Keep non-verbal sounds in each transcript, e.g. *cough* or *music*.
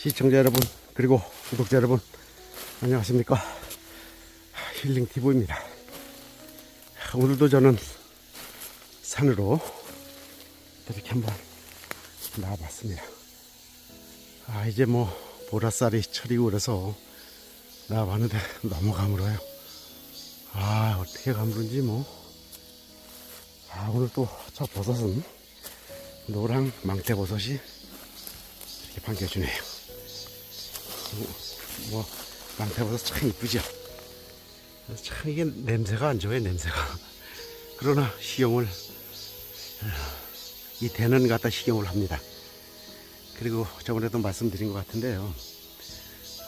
시청자 여러분 그리고 구독자 여러분 안녕하십니까 힐링 TV입니다. 오늘도 저는 산으로 이렇게 한번 나와봤습니다. 아 이제 뭐 보라쌀이 철이고 그래서 나와봤는데 너무 가물어요. 아 어떻게 가물은지 뭐. 아 오늘 또 저 버섯은 노랑 망태버섯이 이렇게 반겨주네요. 뭐 망태버섯 참 이쁘죠. 참 이게 냄새가 안 좋아요 냄새가. 그러나 식용을 이 대는 갖다 식용을 합니다. 그리고 저번에도 말씀드린 것 같은데요.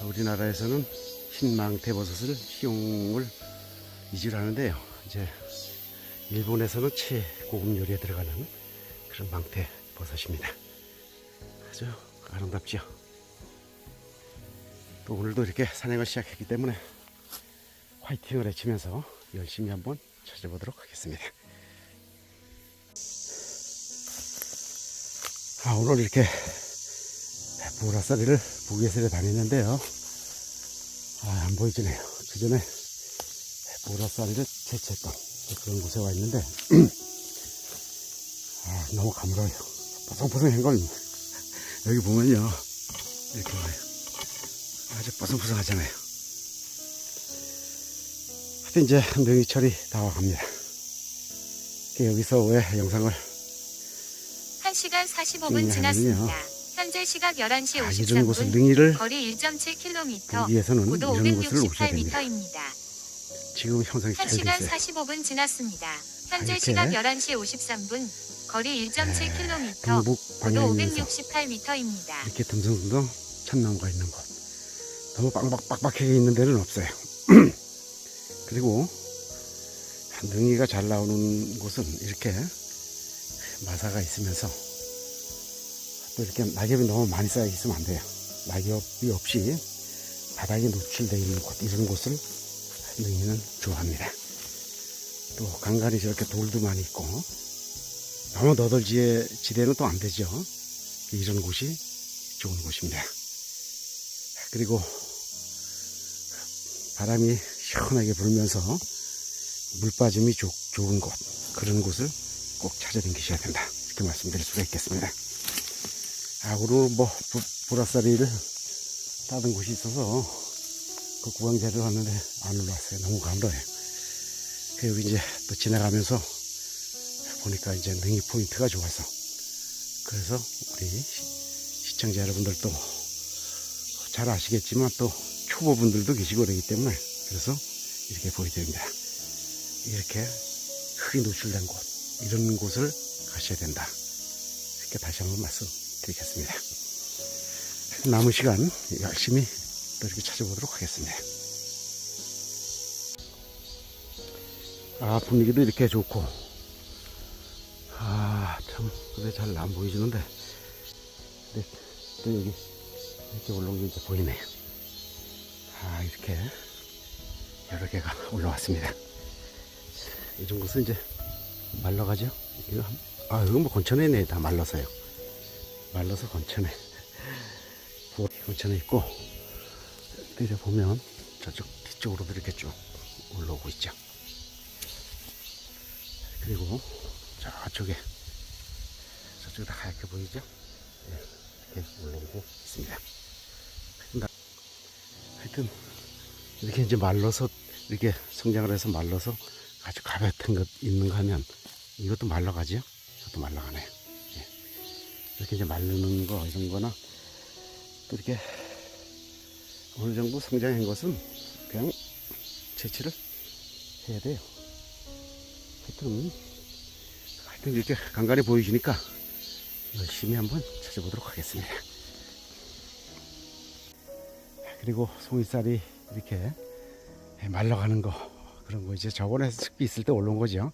우리나라에서는 흰망태 버섯을 식용을 이주를 하는데요. 이제 일본에서는 최고급 요리에 들어가는 그런 망태 버섯입니다. 아주 아름답죠. 또 오늘도 이렇게 산행을 시작했기 때문에 화이팅을 외치면서 열심히 한번 찾아보도록 하겠습니다. 아, 오늘 이렇게 보라살이를 부기에서 다니는데요. 아, 안 보이지네요. 그 전에 보라살이를 채취했던 그런 곳에 와 있는데, *clears throat* 아, 너무 가물어요. 뽀송뽀송한 걸. 여기 보면요. 이렇게 와요. 아주 뽀송뽀송하잖아요. 하여튼 이제 명희철이 다 와갑니다. 여기서 왜 영상을 1시간 45분 음, 지났습니다. 현재 시각 11시 아, 이런 곳을 53분. 능이를 거리 1.7km. 위에서는 고도 이런 곳을 오셔야 됩니다. 568m입니다. 지금 형성이 잘돼 1시간 있어요. 45분 지났습니다. 현재. 시각 11시 53분. 거리 1.7km. 동북 고도 방향이면서 568m입니다. 이렇게 듬성듬성 참나무가 있는 곳. 너무 빡빡, 빡빡하게 있는 데는 없어요. *clears throat* 그리고 능이가 잘 나오는 곳은 이렇게 마사가 있으면서 또 이렇게 낙엽이 너무 많이 쌓여 있으면 안 돼요. 낙엽이 없이 바닥에 노출되어 있는 곳, 이런 곳을 능이는 좋아합니다. 또 간간히 저렇게 돌도 많이 있고 너무 너덜지에 지대는 또 안 되죠. 이런 곳이 좋은 곳입니다. 그리고 바람이 시원하게 불면서 물 빠짐이 좋, 좋은 곳 그런 곳을 꼭 찾아다니셔야 된다 이렇게 말씀드릴 수가 있겠습니다. 아 오늘 뭐 보- 보라쌀이를 따던 곳이 있어서 그 구강제를 왔는데 안 올라왔어요. 너무 가물어요. 그 여기 이제 또 지나가면서 보니까 이제 능이 포인트가 좋아서 그래서 우리 시- 시청자 여러분들도 잘 아시겠지만 또 초보분들도 계시고 그러기 때문에 그래서 이렇게 보여드립니다. 이렇게 흙이 노출된 곳 이런 곳을 가셔야 된다. 이렇게 다시 한번 말씀드리겠습니다. 남은 시간 열심히 또 이렇게 찾아보도록 하겠습니다. 아 분위기도 이렇게 좋고 아참 근데 잘 안 보이시는데 근데 또 여기 이렇게 올라오기 이제 보이네요. 아 이렇게 여러 개가 *laughs* 올라왔습니다. 이런 곳은 이제 말라가죠. 이거 한- 아 이건 뭐 건천에네 다 말라서요. 말라서 건천에 *laughs* 뭐 건천에 있고 또 이제 보면 저쪽 뒤쪽으로도 이렇게 쭉 올라오고 있죠. 그리고 저쪽에 저쪽에 다 하얗게 보이죠? 네, 이렇게 올라오고 있습니다. 하여튼 이렇게 이제 말라서 이렇게 성장을 해서 말라서 아주 가볍은 것 있는 거 하면 이것도 말라가지요? 이것도 말라가네요. 예. 이렇게 이제 마르는 거 이런 거나 또 이렇게 어느 정도 성장한 것은 그냥 채취를 해야 돼요. 하여튼 하여튼 이렇게 간간히 보이시니까 열심히 한번 찾아보도록 하겠습니다. 그리고 송이살이 이렇게 말라가는 거 그런 거 이제 저번에 습기 있을 때 올라온 거죠.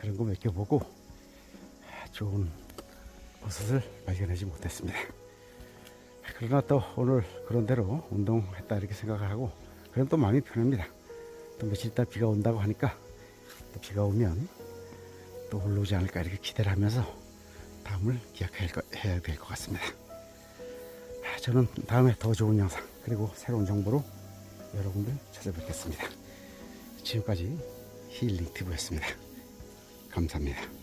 그런 거 몇 개 보고 좋은 버섯을 발견하지 못했습니다. 그러나 또 오늘 그런 대로 운동했다 이렇게 생각을 하고 그럼 또 마음이 편합니다. 또 며칠 있다 비가 온다고 하니까 또 비가 오면 또 올라오지 않을까 이렇게 기대를 하면서 다음을 기약해야 될 것 같습니다. 아, 저는 다음에 더 좋은 영상 그리고 새로운 정보로 여러분들 찾아뵙겠습니다. 지금까지 힐링 튜브였습니다. 감사합니다.